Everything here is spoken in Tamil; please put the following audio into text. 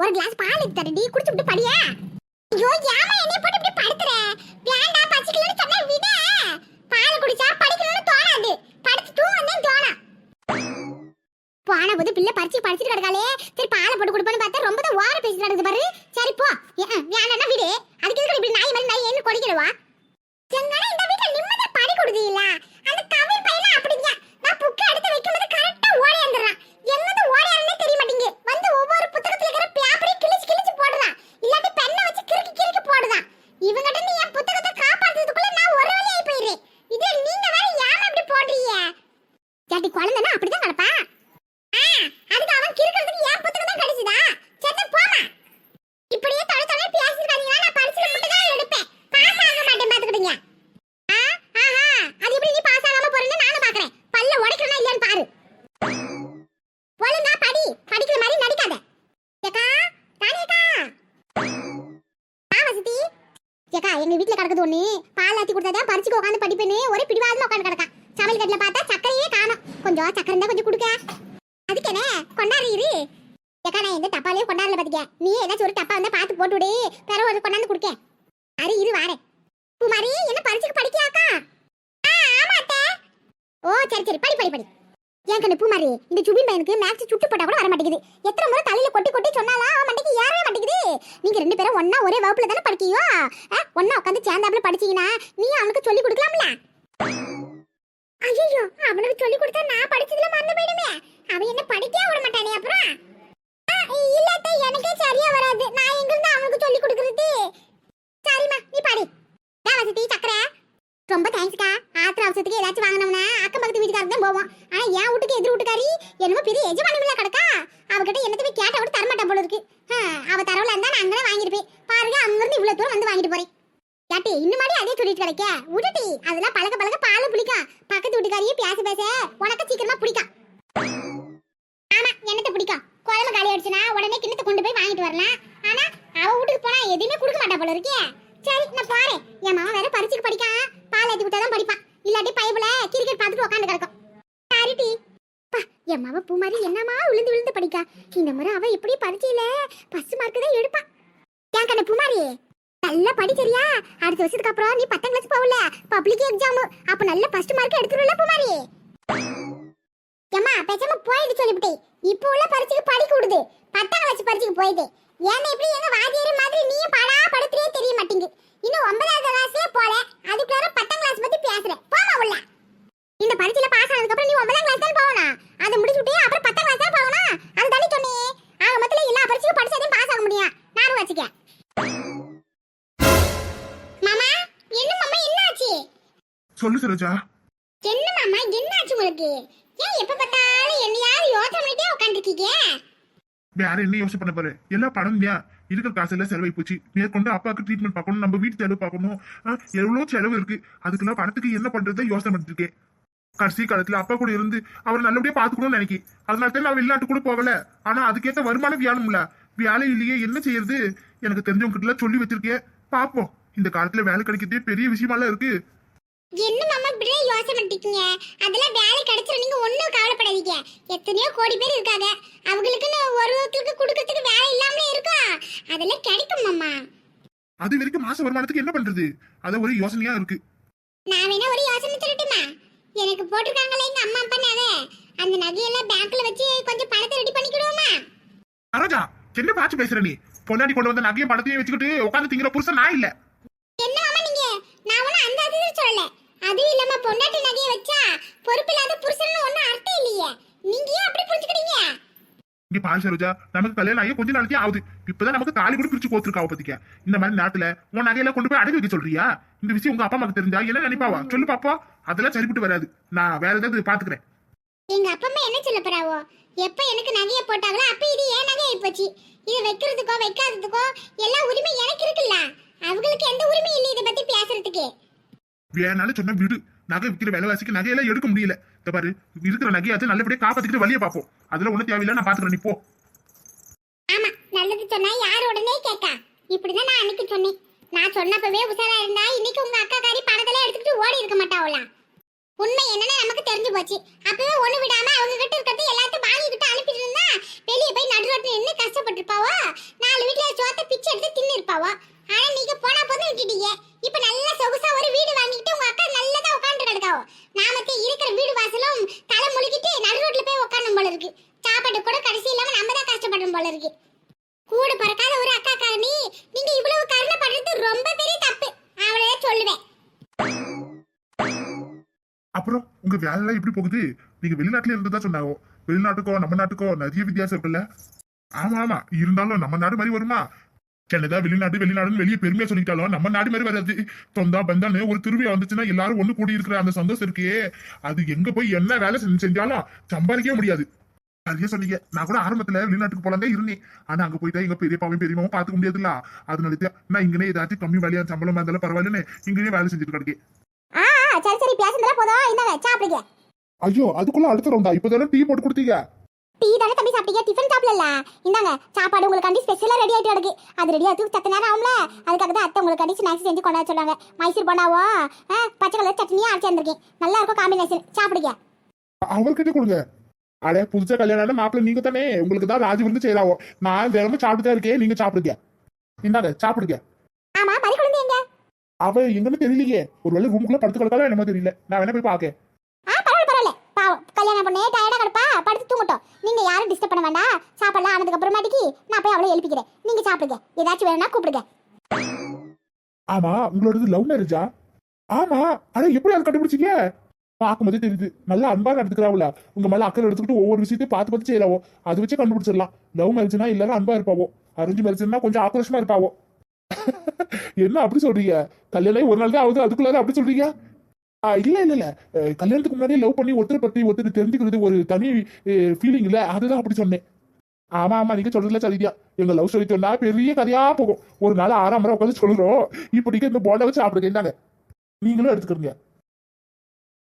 ஒரு கிளாஸ் பால் எடுத்து தரடி குடிச்சு விட்டு படியா ஐயோ ஏமா என்னைய போட்டு இப்படி படுத்துற வேண்டாம் பச்சிக்கலன்னு சொன்னா விட பால் குடிச்சா படிக்கணும்னு தோணாது படிச்சு தூங்கணும் தோணா போன போது பிள்ளை பறிச்சு படிச்சுட்டு கிடக்காளே சரி பாலை போட்டு கொடுப்பேன்னு பார்த்தா ரொம்ப தான் ஓர பேசிட்டு பாரு. சரி போ வேணா விடு அதுக்கு இப்படி நாய் மாதிரி நாய் என்ன கொடிக்கிறவா எங்கடா இந்த வீட்ல நிம்மதியா படி கொடுதீங்களா அந்த கவின் பையன் அப்படிங்க நான் புக்கு எடுத்து வைக்கும்போது கரெக்டா ஓடி வந்துடுறான் எங்கிருந்து ஓடியாருன்னே தெரிய மாட்டேங்குது வந்து ஒவ்வொரு புத்தகத்துல இருக்கிற பேப்பரையும் கிழிச்சு கிழிச்சு போடுறான் இல்லாட்டி பெண்ணை வச்சு கிறுக்கி கிறுக்கி போடுறான் இவங்கிட்ட இருந்து என் புத்தகத்தை காப்பாத்துறதுக்குள்ள நான் ஒரு வழி ஆகி போயிடுறேன் இது நீங்க வேற ஏன் இப்படி போடுறீங்க ஜாட்டி குழந்தைனா அப்படிதான் நடப்பா ஆ, அதுக்கு அவன் கிறுக்கிறதுக்கு என் புத்தகம் தான் கிடைச்சுதா சரி போமா இப்படியே தொலை தொலை பேசிருக்காதீங்கன்னா நான் பரிசுல மட்டும் தான் எடுப்பேன் பாஸ் ஆக மாட்டேன் பாத்துக்கிடுங்க ஆ ஆஹா அது எப்படி நீ பாஸ் ஆகாம போறேன்னு நானும் பாக்குறேன் பல்ல உடைக்கணும் இல்லையான்னு பாரு ஒழுங்கா படி படிக்கிற மாதிரி நடிக்காத ஏக்கா ராணி அக்கா ஆ வசதி ஏக்கா எங்க வீட்ல கிடக்குது ஒண்ணு. பால் ஆத்தி கொடுத்தாதான் பறிச்சுக்கு உட்காந்து படிப்பேன்னு ஒரே பிடிவாதமா உட்காந்து கிடக்கான் சமையல் கட்டில பார்த்தா சக்கரையே காணோம். கொஞ்சம் சக்கரை இருந்தா கொஞ்சம் கொடுக்க. அதுக்கு என்ன? கொண்டாடு இரு. ஏக்கா நான் எந்த டப்பாலையும் கொண்டாடல பாத்துக்க நீ ஏதாச்சும் ஒரு டப்பா வந்தா பார்த்து போட்டு விடு பிற ஒரு கொண்டாந்து கொடுக்க. அரி இரு வாரேன் குமாரி என்ன பரிசுக்கு படிக்கியாக்கா? ஆ ஆமா அத்தை. ஓ சரி சரி படி படி படி. ஏன் கண்ணு பூமாரி இந்த சுபின் பையனுக்கு மேக்ஸ் சுட்டு போட்டா கூட வர மாட்டேங்குது. எத்தனை முறை தலையில கொட்டி கொட்டி சொன்னாலும் அவன் மண்டைக்கு ஏறவே மாட்டேங்குது. நீங்க ரெண்டு பேரும் ஒண்ணா ஒரே வகுப்புல தானே படிக்கியோ ஆ, ஒண்ணா உட்காந்து சேர்ந்தாப்புல படிச்சீங்கன்னா நீ அவனுக்கு சொல்லி கொடுக்கலாம்ல? ஐயோ அவனுக்கு சொல்லி கொடுத்தா நான் படிச்சதுல மறந்து போயிடுமே. அவன் என்ன படிக்கவே விட மாட்டானே அப்புறம். ஆ, இல்ல எனக்கே சரியா வராது. நான் எங்க இருந்து அவனுக்கு சொல்லி கொடுக்கறது? சரிம்மா நீ படி. வசதி சக்கரை? ரொம்ப தேங்க்ஸ்க்கா ஆத்திர அவசரத்துக்கு ஏதாச்சும் வாங்கினோம்னா அக்கம் பக்கத்து வீட்டுக்காரங்க தான் போவோம். என் வீட்டுக்கு எதிர் வீட்டுக்காரி? என்னமோ பெரிய எஜமானிமில்ல கிடக்கா அவகிட்ட என்னத்தை கேட்ட கூட தரமாட்டா போல இருக்கு. அவ தரவுல இருந்தா நான் அங்கே வாங்கிருப்பேன் பாருங்க அங்கிருந்து இவ்வளவு தூரம் வந்து வாங்கிட்டு போறேன். யாட்டி இன்னும் மாதிரி அதே சொல்லிட்டு கிடைக்க? விட்டுட்டி அதெல்லாம் பழக பழக பால் பிடிக்கும் பக்கத்து வீட்டுக்காரியே பேச பேச உனக்கு சீக்கிரமா பிடிக்கும் ஆமா என்னத்தை பிடிக்கும் குழம்பு காலி அடிச்சுனா உடனே கிண்ணத்தை கொண்டு போய் வாங்கிட்டு வரலாம். ஆனா அவ வீட்டுக்கு போனா எதுவுமே கொடுக்க மாட்டா போல இருக்கே. சரி நான் போறேன். என் மாமா வேற பரிசுக்கு படிக்கான் என் மாதிரி என்னமா விழுந்து விழுந்து படிக்கா? இந்த முறை அவ எப்படி பரிச்சையில பஸ் மார்க் தான் எடுப்பா. ஏன் கண்ணு பூமாரி? நல்லா படி சரியா? அடுத்த வருஷத்துக்கு அப்புறம் நீ பத்தாம் கிளாஸ் போகல. பப்ளிக் எக்ஸாம் அப்ப நல்ல ஃபர்ஸ்ட் மார்க் எடுத்துருல பூமாரி? ஏம்மா பேசாம போயிடு சொல்லிவிட்டேன். இப்போ உள்ள பரீட்சைக்கு படிக்க விடுது. பத்தாம் கிளாஸ் பரீட்சைக்கு போயிடு. ஏன்னா இப்படி எங்க வாத்தியார் மாதிரி நீயும் பாடா சொல்லு சரோஜா. என்ன மாமா என்னாச்சு உங்களுக்கு? ஏன் எப்ப பார்த்தாலும் என்னையாவது யோசனை பண்ணிட்டே உட்காந்துருக்கீங்க வேற என்ன யோசனை பண்ண பாரு எல்லா படம் தான் இருக்கிற காசு எல்லாம் செலவாய் போச்சு. மேற்கொண்டு அப்பாவுக்கு ட்ரீட்மெண்ட் பார்க்கணும் நம்ம வீட்டு செலவு பார்க்கணும். ஆ, எவ்வளவு செலவு இருக்கு? அதுக்கெல்லாம் பணத்துக்கு என்ன பண்றதை யோசனை பண்ணிட்டு இருக்கேன். கடைசி காலத்துல அப்பா கூட இருந்து அவர் நல்லபடியா பாத்துக்கணும்னு நினைக்கி அதனால தான் நான் வெளிநாட்டு கூட போகல. ஆனா அதுக்கேத்த வருமானம் வேணும்ல வேலை இல்லையே என்ன செய்யறது? எனக்கு தெரிஞ்சவங்க கிட்ட எல்லாம் சொல்லி வச்சிருக்கேன். பாப்போம் இந்த காலத்துல வேலை கிடைக்கிறதே பெரிய விஷயமாலாம் இருக்கு. என்ன மாமா இப்படியே யோசனை பண்ணிட்டீங்க அதெல்லாம் வேலை கிடைச்சிரும் நீங்க ஒண்ணும் கவலைப்படாதீங்க. எத்தனையோ கோடி பேர் இருக்காங்க. அவங்களுக்குன்னு ஒரு ஒருத்தருக்கு கொடுக்கறதுக்கு வேலை இல்லாமலே இருக்கா? அதெல்லாம் கிடைக்கும் மாமா. அது வரைக்கும் மாச வருமானத்துக்கு என்ன பண்றது? அது ஒரு யோசனையா இருக்கு. நான் வேணா ஒரு யோசனை சொல்லட்டுமா? எனக்கு போட்டிருக்காங்களே எங்க அம்மா அப்பா நகை அந்த நகையெல்லாம் பேங்க்ல வச்சு கொஞ்சம் பணத்தை ரெடி பண்ணிக்கிடுவோமா? சரோஜா என்ன பாச்சு பேசுற நீ? பொண்டாடி கொண்டு வந்த நகையும் பணத்தையும் வச்சுக்கிட்டு உட்காந்து திங்கிற புருஷன் நான் இல்ல. என்ன மாமா நீங்க? நான் ஒன்னும் அந்த அதில் சொல்லல. அதுவும் இல்லாம பொண்டாட்டி நகையை வச்சா பொறுப்பில்லாத புருஷன் ஒன்னும் அர்த்தம் இல்லையே. நீங்க ஏன் அப்படி புரிஞ்சுக்கிட்டீங்க? இங்க பாரு சரோஜா நமக்கு கல்யாணம் ஆகி கொஞ்ச நாளைக்கே ஆகுது. இப்பதான் நமக்கு தாலி கூட பிரிச்சு கோத்துருக்காவ பத்திக்க. இந்த மாதிரி நேரத்துல உன் நகையெல்லாம் கொண்டு போய் அடகு வைக்க சொல்றியா? இந்த விஷயம் உங்க அப்பா அம்மாக்கு தெரிஞ்சா என்ன நினைப்பாவா? சொல்லு பாப்பா. அதெல்லாம் சரிப்பட்டு வராது. நான் வேற ஏதாவது பாத்துக்கிறேன். எங்க அப்பா அம்மா என்ன சொல்ல போறாவோ? எப்ப எனக்கு நகையை போட்டாங்களோ அப்ப இது ஏன் நகை ஆயிப்போச்சு இது வைக்கிறதுக்கோ வைக்காததுக்கோ எல்லா உரிமை எனக்கு இருக்குல்ல. அவங்களுக்கு எந்த உரிமை இல்லை இதை பத்தி பேசுறதுக்கு. வேணாலும் சொன்ன விடு. நகை விற்கிற விலைவாசிக்கு நகையெல்லாம் எடுக்க முடியல. இந்த பாரு இருக்கிற நகையாச்சும் நல்லபடியா காப்பாத்திக்கிட்டு வழியை பார்ப்போம். அதுல ஒண்ணும் தேவையில்லை நான் பாத்துக்கிறேன் நீ போ. ஆமா நல்லது சொன்னா யார் உடனே கேட்கா இப்படிதான் நான் அன்னைக்கு சொன்னேன். நான் சொன்னப்பவே உசாரா இருந்தா இன்னைக்கு உங்க அக்கா காரி பணத்துல விட்டுட்டு ஓடி இருக்க மாட்டாவலாம் உண்மை என்னன்னு நமக்கு தெரிஞ்சு போச்சு. அப்பவே ஒண்ணு விடாம அவங்க கிட்ட இருக்கிறது எல்லாத்தையும் வாங்கிக்கிட்டு அனுப்பிட்டு இருந்தா வெளியே போய் நடு ரோட்ல நின்று கஷ்டப்பட்டிருப்பாவோ? நாலு வீட்டுல சோத்த பிச்சை எடுத்து தின்னு இருப்பாவோ ஆனா நீங்க போனா போதும் விட்டுட்டீங்க. இப்ப நல்லா சொகுசா ஒரு வீடு வாங்கிட்டு உங்க அக்கா நல்லதா உட்காந்து கிடக்காவோ நாமக்கு இருக்கிற வீடு வாசலும் தலை முழுகிட்டு நடு ரோட்ல போய் உட்காரணும் போல இருக்கு சாப்பாட்டு கூட கடைசி இல்லாம நம்ம தான் கஷ்டப்படணும் போல இருக்கு கூட பிறக்காத ஒரு அக்கா காரணி நீங்க இவ்வளவு கருணை பண்றது ரொம்ப பெரிய தப்பு அவளே சொல்லுவேன் அப்புறம் உங்க வேலைலாம் எப்படி போகுது? நீங்க வெளிநாட்டுல இருந்ததா சொன்னாங்க. வெளிநாட்டுக்கோ நம்ம நாட்டுக்கோ நிறைய வித்தியாசம் இருக்குல்ல? ஆமா ஆமா. இருந்தாலும் நம்ம நாடு மாதிரி வருமா? சென்னதா வெளிநாடு வெளிநாடுன்னு வெளியே பெருமையா சொல்லிட்டாலும் நம்ம நாடு மாதிரி வராது. சொந்தா பந்தான்னு ஒரு திருவிழா வந்துச்சுன்னா எல்லாரும் ஒண்ணு கூடி இருக்கிற அந்த சந்தோஷம் இருக்கே. அது எங்க போய் என்ன வேலை செஞ்சு- செஞ்சாலும் சம்பாதிக்கவே முடியாது. நிறைய சொன்னீங்க. நான் கூட ஆரம்பத்துல வெளிநாட்டுக்கு போலாம் தான் இருந்தேன். ஆனா அங்க போயிட்டா எங்க பெரியப்பாவும் பெரியமாவும் பாத்துக்க முடியாதுல்ல. அதனால நான் இங்கனே ஏதாச்சும் கம்மி வேலையா சம்பளமா இருந்தாலும் பரவாயில்லன்னு இங்கனே வேலை செஞ்சுட்டு கிடக்கேன். சரி சரி பேசுனதுல போதும். இந்தாங்க சாப்பிடுங்க. ஐயோ அதுக்குள்ள அடுத்த ரவுண்டா இப்பதானே டீ போட்டு கொடுத்தீங்க? டீ தானே தம்பி சாப்பிட்டீங்க? டிஃபன் சாப்பிடல. இந்தாங்க சாப்பாடு உங்களுக்காண்டி ஸ்பெஷலா ரெடி ஆயிட்டு கிடக்கு. அது ரெடி ஆகிறதுக்கு சத்த நேரம் ஆகும்ல. அதுக்காக தான் அத்தை உங்களுக்காண்டி ஸ்நாக்ஸ் செஞ்சு கொண்டாட சொல்லுவாங்க மைசூர் ஆ, பச்சை கலர் சட்னியும் அரைச்சி வந்திருக்கேன் நல்லா இருக்கும் காம்பினேஷன் சாப்பிடுங்க. அவர்கிட்ட கொடுங்க. அட புதுசா கல்யாணம் மாப்பிள்ள நீங்க தானே. உங்களுக்கு தான் ராஜு வந்து செய்யலாவோ? நான் தினமும் சாப்பிட்டு தான் இருக்கேன். நீங்க சாப்பிடுங்க. இந்தாங்க சாப்பிடுங்க. ஆமா பறி குழந்தை எங்க? அவ எங்கன்னு தெரியலையே. ஒருவேளை ரூமுக்குள்ள படுத்து கிடக்காலும் என்னமோ தெரியல. நான் வேணா போய் பாக்க கல்யாணம் பண்ணே டயர்டா கிடப்பா. படுத்து தூங்கட்டும். நீங்க யாரும் டிஸ்டர்ப் பண்ண வேண்டாம். சாப்பாடுலாம் ஆனதுக்கு அப்புறமாட்டிக்கு நான் போய் அவளை எழுப்பிக்கிறேன். நீங்க சாப்பிடுங்க. ஏதாச்சும் வேணும்னா கூப்பிடுங்க. ஆமா உங்களோடது லவ் மேரேஜா ஆமா. ஆனா எப்படி அது கண்டுபிடிச்சீங்க? பார்க்கும்போதே தெரியுது. நல்லா அன்பா நடந்துக்கிறாவுல உங்க மேல அக்கறை எடுத்துக்கிட்டு ஒவ்வொரு விஷயத்தையும் பார்த்து பார்த்து செய்யலாவோ அது வச்சு கண்டுபிடிச்சிடலாம். லவ் மேரேஜ்னா எல்லாரும் அன்பா இருப்பாவோ. அரேஞ்ச் மேரேஜ்னா கொஞ்சம் ஆக்ரோஷமா இருப்பாவோ. என்ன அப்படி சொல்றீங்க? கல்யாணம் ஒரு நாள் தான் ஆகுது அதுக்குள்ளார அப்படி சொல்றீங்க? ஆ, இல்ல இல்ல இல்ல. கல்யாணத்துக்கு முன்னாடியே லவ் பண்ணி ஒருத்தர் பத்தி ஒருத்தர் தெரிஞ்சுக்கிறது ஒரு தனி ஃபீலிங் இல்ல. அதுதான் அப்படி சொன்னேன். ஆமா ஆமா நீங்க சொல்றதுல சரியா எங்க லவ் ஸ்டோரி சொன்னா பெரிய கதையா போகும். ஒரு நாள் ஆறாம் முறை உட்காந்து சொல்றோம். இப்படிக்கு இந்த போண்டா வச்சு சாப்பிடுங்க. நீங்களும் எடுத்துக்கிறீங்க